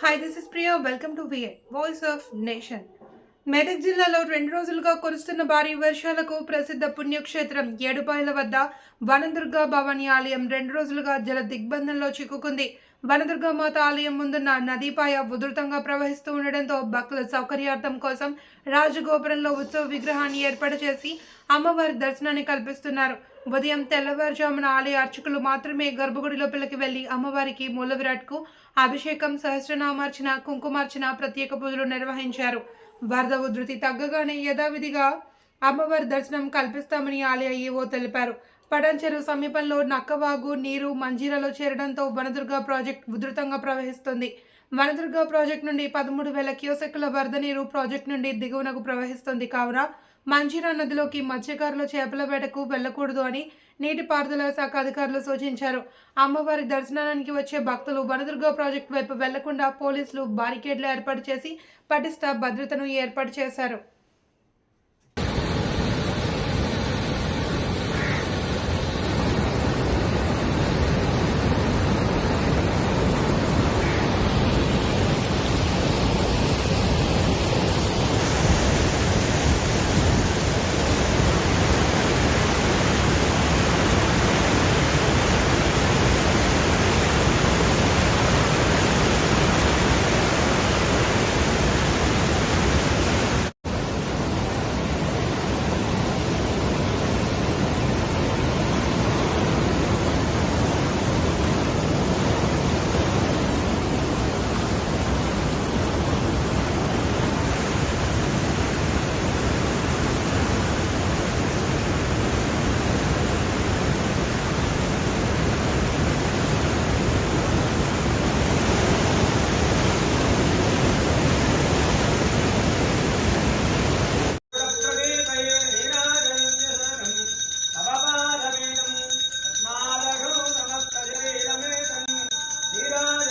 Hi this is Priya welcome to V A voice of nation Medak జిల్లాలో రెండు రోజులుగా కురుస్తున్న భారీ వర్షాలకు ప్రసిద్ధ పుణ్యక్షేత్రం ఏడుపాయల వద్ద వనదుర్గా భవాని ఆలయం రెండు రోజులుగా జల దిగ్బంధంలో చిక్కుకుంది. వనదుర్గా మాత ఆలయం ముందున్న నదీపాయ ఉధృతంగా ప్రవహిస్తూ ఉండడంతో భక్తుల సౌకర్యార్థం కోసం రాజగోపురంలో ఉత్సవ విగ్రహాన్ని ఏర్పాటు చేసి అమ్మవారి దర్శనాన్ని కల్పిస్తున్నారు. ఉదయం తెల్లవారుజామున ఆలయ అర్చకులు మాత్రమే గర్భగుడి లోపలికి వెళ్ళి అమ్మవారికి మూల విరాట్కు అభిషేకం సహస్రనామార్చన కుంకుమార్చన ప్రత్యేక పూజలు నిర్వహించారు. వరద ఉధృతి తగ్గగానే యథావిధిగా అమ్మవారి దర్శనం కల్పిస్తామని ఆలయ ఈవో తెలిపారు. పడంచెరు సమీపంలో నక్కవాగు నీరు మంజీరాలో చేరడంతో వనదుర్గ ప్రాజెక్ట్ ఉధృతంగా ప్రవహిస్తుంది. వనదుర్గ ప్రాజెక్ట్ నుండి పదమూడు వేల క్యూసెక్కుల వరద నీరు ప్రాజెక్ట్ నుండి దిగువనకు ప్రవహిస్తుంది. కావున మంచిరా నదిలోకి మత్స్యకారులు చేపల వేటకు వెళ్ళకూడదు అని నీటిపారుదల శాఖ అధికారులు సూచించారు. అమ్మవారి దర్శనానికి వచ్చే భక్తులు వనదుర్గ ప్రాజెక్టు వైపు వెళ్ళకుండా పోలీసులు బారికేడ్లు ఏర్పాటు చేసి పటిష్ట భద్రతను ఏర్పాటు చేశారు.